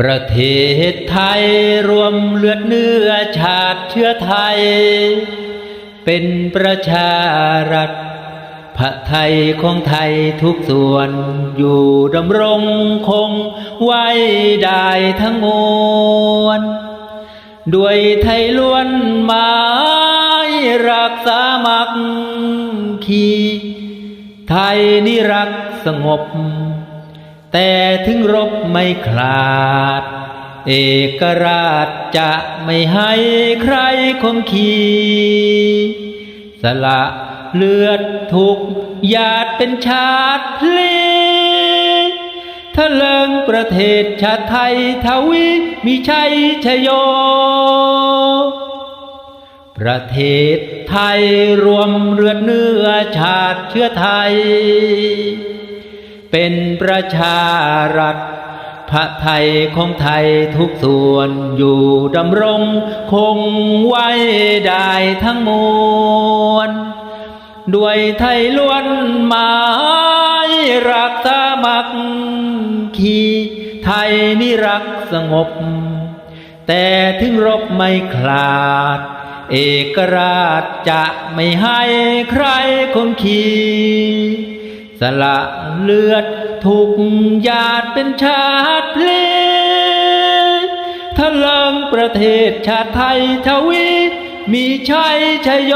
ประเทศไทยรวมเลือดเนื้อชาติเชื้อไทย เป็นประชารัฐพระไทยของไทยทุกส่วนอยู่ดำรงคงไว้ได้ทั้งมวลด้วยไทยล้วนหมายรักสามัคคีไทยนิรักสงบ แต่ถึงรบไม่ขลาด เอกราชจะไม่ให้ใครคมขีสละเลือดทุกหยาดเป็นชาติพลีทะเลิงประเทศชาติไทยทวีมีชัยชโย ประเทศไทยรวมเลือดเนื้อชาติเชื้อไทย เป็นประชารัฐพระไทยของไทยทุกส่วนอยู่ดำรงคงไว้ได้ทั้งมวลด้วยไทยล้วนหมายรักสามัคคีไทยนิรักสงบ แต่ถึงรบไม่ขลาด เอกราชจะไม่ให้ใครคมขีส ละเลือดทุกหยาดเป็นชาติเพลงทะลังประเทศชาติไทยทวี มีชัยชยโย